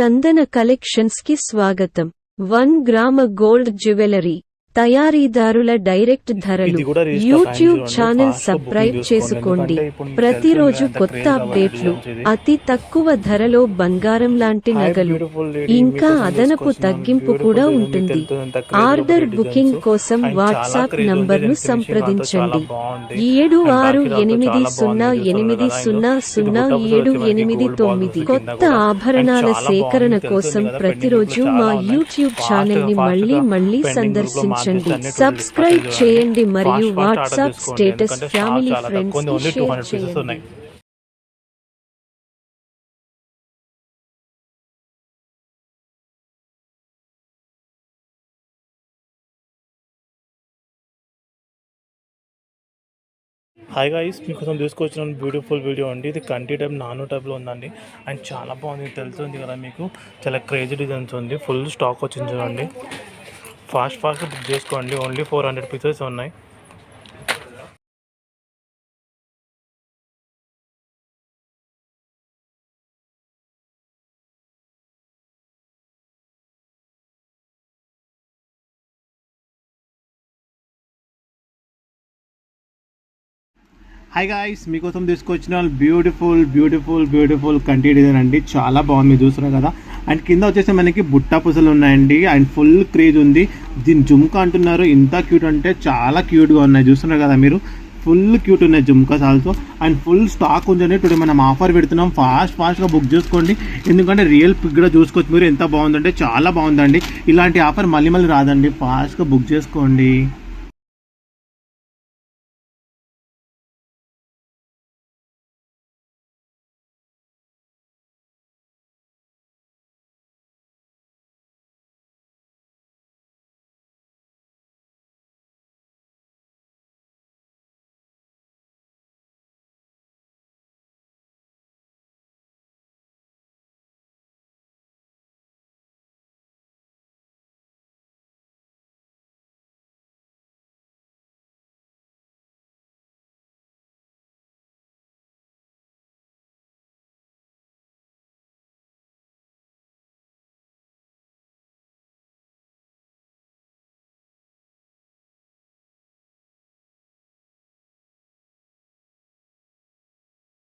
చందన కలెక్షన్స్కి స్వాగతం. One gram gold jewellery. తయారీదారుల direct ధరలు YouTube channel subscribe చేసుకోండి ప్రతిరోజు కొత్త అప్డేట్లు. అతి తక్కువ ధరలో బంగారం లాంటి నగలు. ఇంకా అదనపు. తగ్గింపు కూడా. ఉంటుంది ఆర్డర్ బుకింగ్. కోసం వాట్సాప్ finishing అంతా సంప్రదించండి. ఏడు ఆరు ఎనిమిది సున్నా. ఎనిమిది సున్నా సున్నా ఏడు ఎనిమిది తొమ్మిది కొత్త. ఆభరణాల సేకరణ. కోసం ప్రతిరోజు మా. యూట్యూబ్ ఛానల్ని మళ్ళీ మళ్ళీ సందర్శించండి అన్ని సబ్స్క్రైబ్. చేయండి మరియు WhatsApp. Status family friends share 200 pieces ఉన్నాయి. చేయండి. హాయ్ గాయస్ మీకోసం తీసుకొచ్చిన బ్యూటిఫుల్ వీడియో అండి. ఇది కంటి టైప్ నానో టైప్లో ఉందండి. అండ్ చాలా బాగుంది తెలుస్తుంది కదా మీకు. చాలా క్రేజీ డిజైన్స్ ఉంది. ఫుల్ స్టాక్ వచ్చింది చూడండి. ఫాస్ట్ ఫాస్ట్ బుక్ చేసుకోండి. ఓన్లీ ఫోర్ హండ్రెడ్ పీసెస్ ఉన్నాయి. హాయ్ గాయ్స్ మీకోసం తీసుకొచ్చిన బ్యూటిఫుల్ బ్యూటిఫుల్ బ్యూటిఫుల్ కంటి డిజైన్ అండి. చాలా బాగుంది. చూస్తున్నారు కదా అండ్ కింద వచ్చేసి మనకి బుట్టా పుసలు ఉన్నాయండి. అండ్ ఫుల్ క్రేజ్ ఉంది. దీని జుమ్కా అంటున్నారు. ఇంత క్యూట్ అంటే చాలా క్యూట్గా ఉన్నాయి. చూస్తున్నారు కదా మీరు? ఫుల్ క్యూట్ ఉన్నాయి jhumkas also and full stock ఉందండి టుడే మనం ఆఫర్ పెడుతున్నాం. ఫాస్ట్ ఫాస్ట్గా బుక్ చేసుకోండి. ఎందుకంటే రియల్ పిక్ కూడా చూసుకోవచ్చు మీరు. ఎంత బాగుందంటే చాలా బాగుందండి. ఇలాంటి ఆఫర్ మళ్ళీ మళ్ళీ రాదండి. ఫాస్ట్గా బుక్ చేసుకోండి.